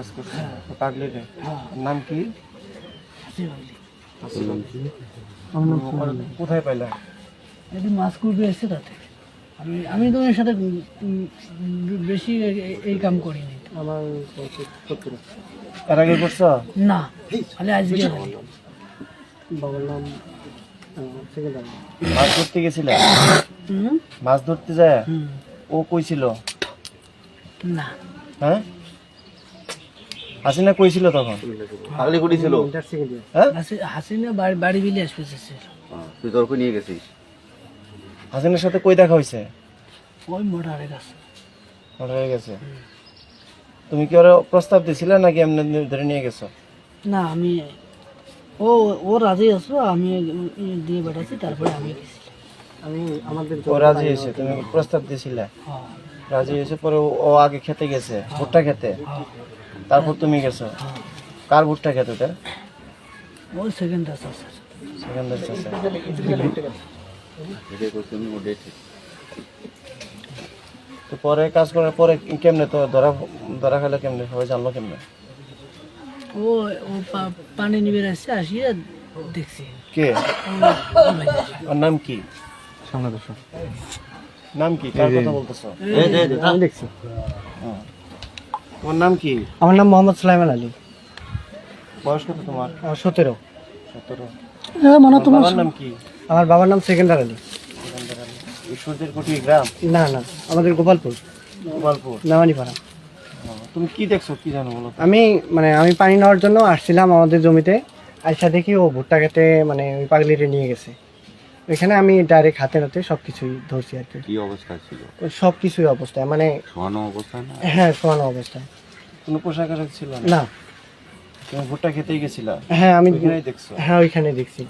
কাজ করছে পাগলিরে নাম কি? কোথায় পাইলা? একদিন মাছ করবে এসে তাতে। আমি আমি তো এর সাথে বেশি এই কাম করিনি। আমার এর আগে করছ? না খালি আজকে করি। বাবার নাম মাছ ধরতে গেছিলে? মাছ ধরতে যায়? ও কইছিল? না। হ্যাঁ? হাসিনা কইছিল তখন? পাগলি কুটি ছিল। হ্যাঁ? হাসি- হাসিনা বাড়ি বিলে আসবে। তুই তর্ক নিয়ে গেছিস? হাসিনার সাথে কই দেখা হয়েছে ওই মোটারের কাছে। ওটা হয়ে গেছে? তুমি কি ওরা প্রস্তাব দিছিলে নাকি এমনি ধরে নিয়ে গেছো? না আমি ও ও রাজি আসলো আমি দিয়ে বেড়াচ্ছি তারপরে আমি গেছি। আমি আমাদের ও রাজি হয়েছে তুমি প্রস্তাব দিছিলে? হ্যাঁ, রাজি হয়েছে পরে ও- আগে খেতে গেছে ভুট্টা খেতে। তারপর তুমি গেছো। কার ভুট্টা খেতে ওই সেকেন্ড ঠিক তো পরে কাজ করার পরে কেমনে তো ধরা ধরা খেলে কেমনে? সবাই জানলো কেমনে? ও ও পানি নিবে আসছে আসিয়ে দেখছি। কে। ওর নাম কি? নাম কি? কার কথা বলতেছো? আমি দেখছি। ওর নাম কি? আমার নাম মোহাম্মদ সুলাইমান আলী। বয়স কত তোমার? সতেরো। সতেরো। হ্যাঁ মানে ওর বাবার নাম কি? আমার বাবার নাম সেকেন্ডার আলী। ঈশ্বরদের কুটি গ্রাম? না না আমাদের গোপালপুর। গোপালপুর? মেমানিপাড়া ও, তুমি কি দেখছ কি জানো বলো আমি মানে আমি পানি নেওয়ার জন্য আসছিলাম আমাদের জমিতে। আইসা দেখি ও ভুট্টা খেতে মানে ওই পাগলিরে নিয়ে গেছে। ওইখানে আমি ডাইরেক্ট হাতে নাতে সব কিছুই ধরছি আর কি। কি অবস্থা ছিল? সব কিছুই অবস্থায় মানে শোয়ানো অবস্থা না? হ্যাঁ শোয়ানো অবস্থায় কোনো পোশাক আশাক ছিল না? না। তুমি ভুট্টা খেতেই গেছিলা? হ্যাঁ আমি ওইখানেই দেখছ? হ্যাঁ ওইখানে দেখছি।